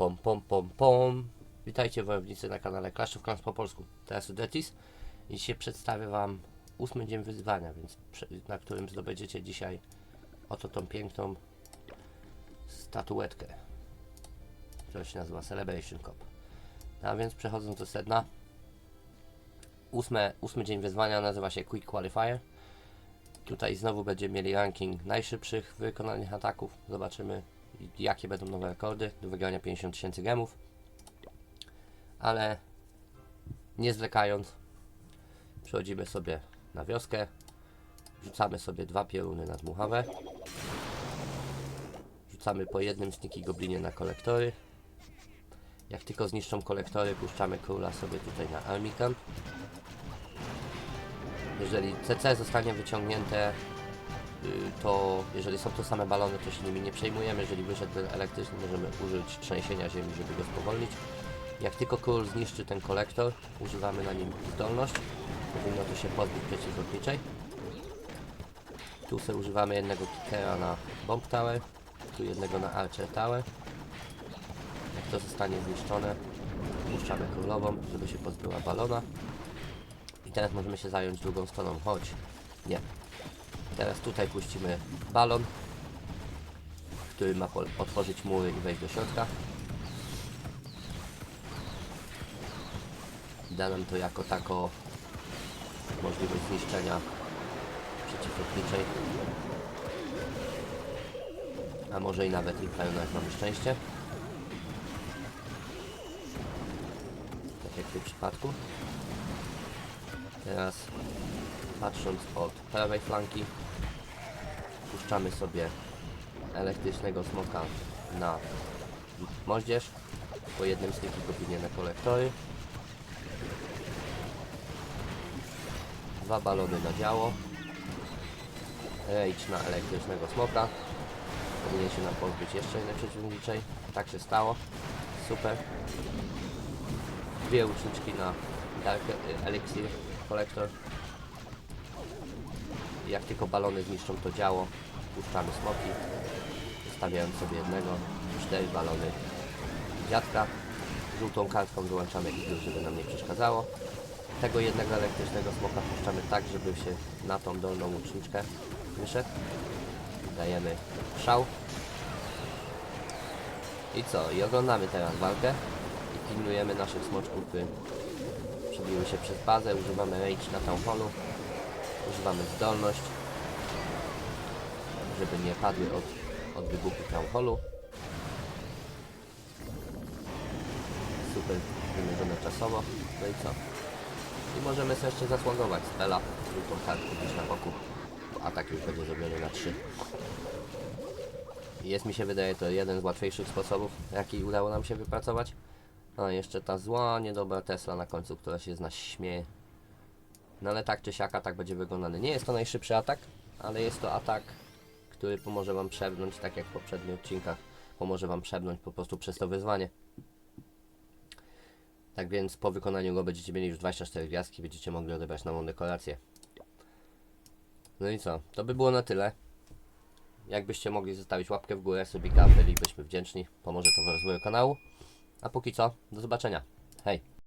pom, pom, pom, pom. Witajcie wojownicy na kanale Clash of Clans po polsku. Teraz Udetis i dzisiaj przedstawię Wam ósmy dzień wyzwania, więc na którym zdobędziecie dzisiaj oto tą piękną statuetkę, która się nazywa Celebration Cup. A więc przechodząc do sedna, ósme, ósmy dzień wyzwania nazywa się Quick Qualifier. Tutaj znowu będziemy mieli ranking najszybszych wykonanych ataków. Zobaczymy jakie będą nowe rekordy do wygrania 50 tysięcy gemów. Ale nie zwlekając, przechodzimy sobie na wioskę. Rzucamy sobie dwa pioruny na dmuchawę. Rzucamy po jednym sniki goblinie na kolektory. Jak tylko zniszczą kolektory, puszczamy króla sobie tutaj na army camp. Jeżeli CC zostanie wyciągnięte, to jeżeli są to same balony, to się nimi nie przejmujemy. Jeżeli wyszedł ten elektryczny, możemy użyć trzęsienia ziemi, żeby go spowolnić. Jak tylko król zniszczy ten kolektor, używamy na nim zdolność. Powinno to się pozbyć przeciwlotniczej. Tu sobie używamy jednego kickera na bomb tower, tu jednego na archer tower. Jak to zostanie zniszczone, puszczamy królową, żeby się pozbyła balona. I teraz możemy się zająć drugą stroną. Chodź. Nie. Teraz tutaj puścimy balon, który ma otworzyć mury i wejść do środka. Da nam to jako tako możliwość zniszczenia przeciwlotniczej. A może i nawet Inferno, jak mamy szczęście. Tak jak w tym przypadku. Teraz patrząc od prawej flanki puszczamy sobie elektrycznego smoka na moździerz. Po jednym styku goblinie na kolektory dwa balony na działo. Rage na elektrycznego smoka. Powinien się nam pozbyć jeszcze jednej przeciwniczej. Tak się stało. Super. Dwie łuczniczki na Dark Elixir Collector. Jak tylko balony zniszczą to działo, puszczamy smoki, zostawiając sobie jednego, cztery balony dziadka. Żółtą kartką wyłączamy igły, żeby nam nie przeszkadzało. Tego jednego elektrycznego smoka puszczamy tak, żeby się na tą dolną łuczniczkę wyszedł. Dajemy szał. I co? I oglądamy teraz walkę i pilnujemy naszych smoczków, by przebiły się przez bazę, używamy rage na town hallu, używamy zdolność, żeby nie padły od, od wybuchu town hallu. Super wymierzone czasowo, no i co? I możemy sobie jeszcze zasłagować spela, drugą kartkę gdzieś na boku, bo atak już będzie zrobiony na 3. Jest mi się wydaje to jeden z łatwiejszych sposobów, jaki udało nam się wypracować. A jeszcze ta zła, niedobra Tesla na końcu, która się z nas śmieje. No ale tak czy siak atak będzie wykonany. Nie jest to najszybszy atak, ale jest to atak, który pomoże Wam przebrnąć, tak jak w poprzednich odcinkach. Pomoże Wam przebrnąć po prostu przez to wyzwanie. Tak więc po wykonaniu go będziecie mieli już 24 gwiazdki, będziecie mogli odebrać nową dekorację. No i co? To by było na tyle. Jakbyście mogli zostawić łapkę w górę, subika, bylibyśmy wdzięczni. Pomoże to w rozwoju kanału. A póki co, do zobaczenia. Hej!